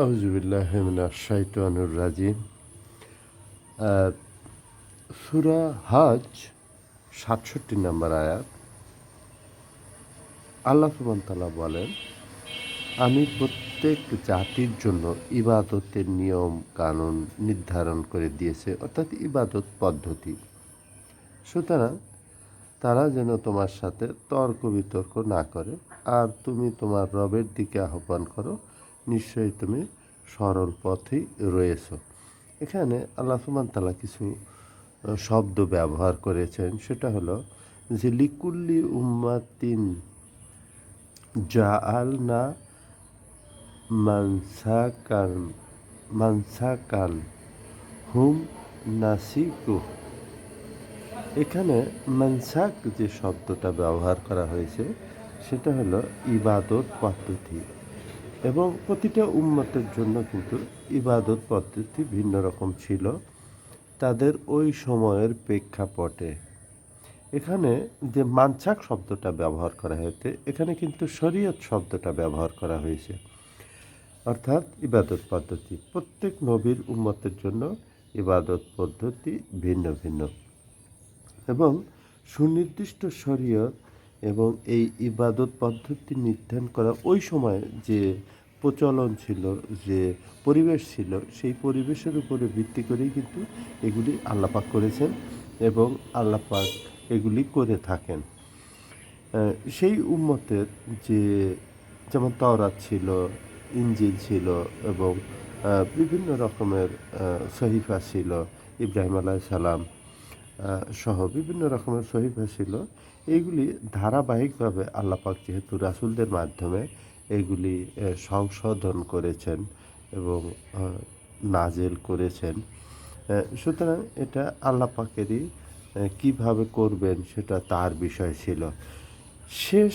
আউজুবিল্লাহমিনাশাইতানুর সুরা হজ সাতষট্টি নম্বর আয়াত। আল্লাহ বলেন, আমি প্রত্যেক জাতির জন্য ইবাদতের নিয়ম কানুন নির্ধারণ করে দিয়েছে, অর্থাৎ ইবাদত পদ্ধতি। সুতরাং তারা যেন তোমার সাথে তর্ক বিতর্ক না করে, আর তুমি তোমার রবের দিকে আহ্বান করো নিশ্চয়ই তুমি সরল পথেই রয়েছ। এখানে আল্লাহ সুমান তালা কিছু শব্দ ব্যবহার করেছেন। সেটা হলো যে, লিকুল্লি উম্মাতিন জাআল না মানসাকান মানসাকান হুম নাসিকু। এখানে মানসাক যে শব্দটা ব্যবহার করা হয়েছে, সেটা হলো ইবাদত পদ্ধতি। এবং প্রতিটা উম্মতের জন্য কিন্তু ইবাদত পদ্ধতি ভিন্ন রকম ছিল। তাদের ওই সময়ের প্রেক্ষাপটে। এখানে যে মানসাক শব্দটা ব্যবহার করা হয়েছে, এখানে কিন্তু শরীয়ত শব্দটা ব্যবহার করা হয়েছে। অর্থাৎ ইবাদত পদ্ধতি। প্রত্যেক নবীর উম্মতের জন্য ইবাদত পদ্ধতি ভিন্ন ভিন্ন। এবং সুনির্দিষ্ট শরীয়ত এবং এই ইবাদত পদ্ধতি নির্ধারণ করা ওই সময় যে প্রচলন ছিল, যে পরিবেশ ছিল, সেই পরিবেশের উপরে ভিত্তি করেই কিন্তু এগুলি আল্লাপাক করেছেন এবং আল্লাপাক এগুলি করে থাকেন। সেই উম্মতের যে যেমন তওরাত ছিল ইঞ্জিল ছিল এবং বিভিন্ন রকমের সহিফা ছিল, ইব্রাহিম আলাহ সালাম সহ বিভিন্ন রকমের সহিফা ছিল এইগুলি ধারাবাহিকভাবে আল্লাপাক যেহেতু রাসুলদের মাধ্যমে এগুলি সংশোধন করেছেন এবং নাজেল করেছেন সুতরাং এটা আল্লাপাকেরই কীভাবে করবেন সেটা তার বিষয় ছিল। শেষ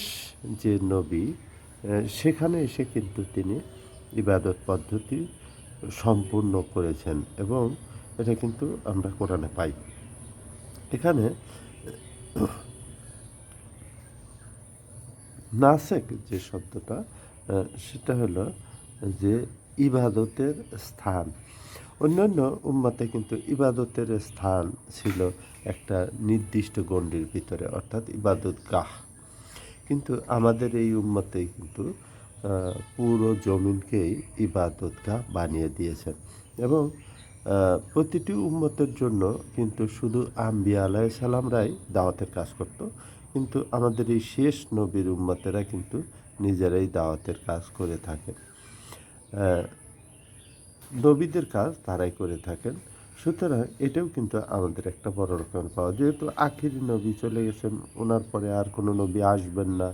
যে নবী সেখানে এসে কিন্তু তিনি ইবাদত পদ্ধতি সম্পূর্ণ করেছেন এবং এটা কিন্তু আমরা কোরআনে পাই। এখানে নাসেক যে শব্দটা সেটা হলো যে ইবাদতের স্থান। অন্যান্য উম্মাতে কিন্তু ইবাদতের স্থান ছিল একটা নির্দিষ্ট গণ্ডির ভিতরে, অর্থাৎ ইবাদত গাহ কিন্তু আমাদের এই উম্মতেই কিন্তু পুরো জমিনকেই ইবাদত গাহ বানিয়ে দিয়েছেন এবং প্রতিটি উম্মতের জন্য কিন্তু শুধু আম্বিয়া আলাহ সালামরাই দাওয়াতের কাজ করত কিন্তু আমাদের এই শেষ নবীর উম্মতেরা কিন্তু নিজেরাই দাওয়াতের কাজ করে থাকেন। নবীদের কাজ তারাই করে থাকেন। সুতরাং এটাও কিন্তু আমাদের একটা বড় রকমের পাওয়া। যেহেতু আখিরি নবী চলে গেছেন, ওনার পরে আর কোনো নবী আসবেন না।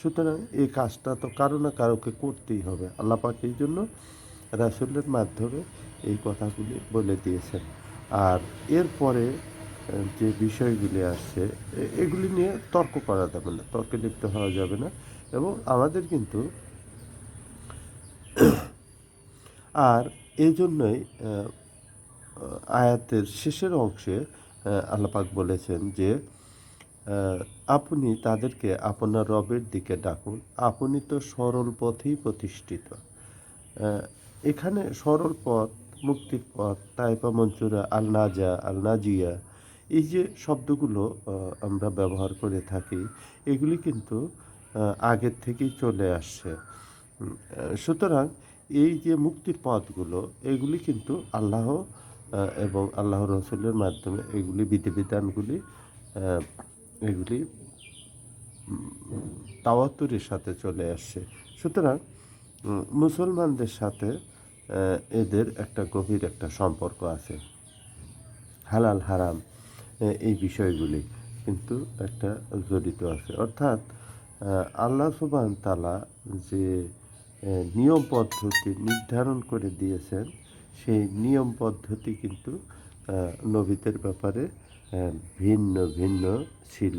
সুতরাং এই কাজটা তো কারও না কারোকে করতেই হবে। আল্লাহ পাক এই জন্য রাসুলের মাধ্যমে এই কথাগুলি বলে দিয়েছেন। আর এরপরে যে বিষয়গুলি আসছে এগুলি নিয়ে তর্ক করা যাবে না, তর্কে লিপ্ত হওয়া যাবে না। এবং আমাদের কিন্তু আর এই জন্যই আয়াতের শেষের অংশে আল্লাপাক বলেছেন যে আপনি তাদেরকে আপনার রবের দিকে ডাকুন। আপনি তো সরল পথেই প্রতিষ্ঠিত। এখানে সরল পথ, মুক্তির পথ, তাইপা মঞ্চুরা আল নাজা আল নাজিয়া এই যে শব্দগুলো আমরা ব্যবহার করে থাকি, এগুলি কিন্তু আগের থেকেই চলে আসছে। সুতরাং এই যে মুক্তির পথগুলো, এগুলি কিন্তু আল্লাহ এবং আল্লাহ রসুলের মাধ্যমে এগুলি বিধিবিধানগুলি এগুলি তাওয়াতুরের সাথে চলে আসছে। সুতরাং মুসলমানদের সাথে এদের একটা গভীর একটা সম্পর্ক আছে। হালাল, হারাম। এই বিষয়গুলি কিন্তু একটা জড়িত আছে। অর্থাৎ আল্লাহ সুবান তালা যে নিয়ম পদ্ধতি নির্ধারণ করে দিয়েছেন, সেই নিয়ম পদ্ধতি কিন্তু নবীদের ব্যাপারে ভিন্ন ভিন্ন ছিল।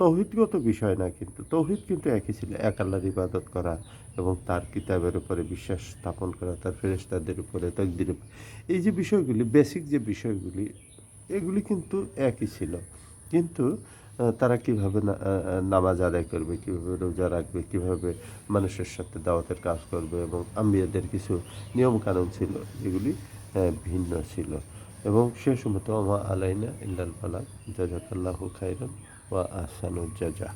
তৌহিদগত বিষয় না কিন্তু, তৌহিদ কিন্তু একই ছিল। এক আল্লাহর ইবাদত করা এবং তার কিতাবের উপরে বিশ্বাস স্থাপন করা, তার ফেরেস্তাদের উপরে তকদির উপরে। এই যে বিষয়গুলি বেসিক যে বিষয়গুলি এগুলি কিন্তু একই ছিল। কিন্তু তারা কীভাবে নামাজ আদায় করবে, কীভাবে রোজা রাখবে, কীভাবে মানুষের সাথে দাওয়াতের কাজ করবে এবং আম্বিয়াদের কিছু নিয়মকানুন ছিল যেগুলি ভিন্ন ছিল। এবং সে সময় তো আমা আলাইনা ইল্লাল বালাক জাজাকাল্লাহ খাইরান ওয়া আহসানুল জাজা।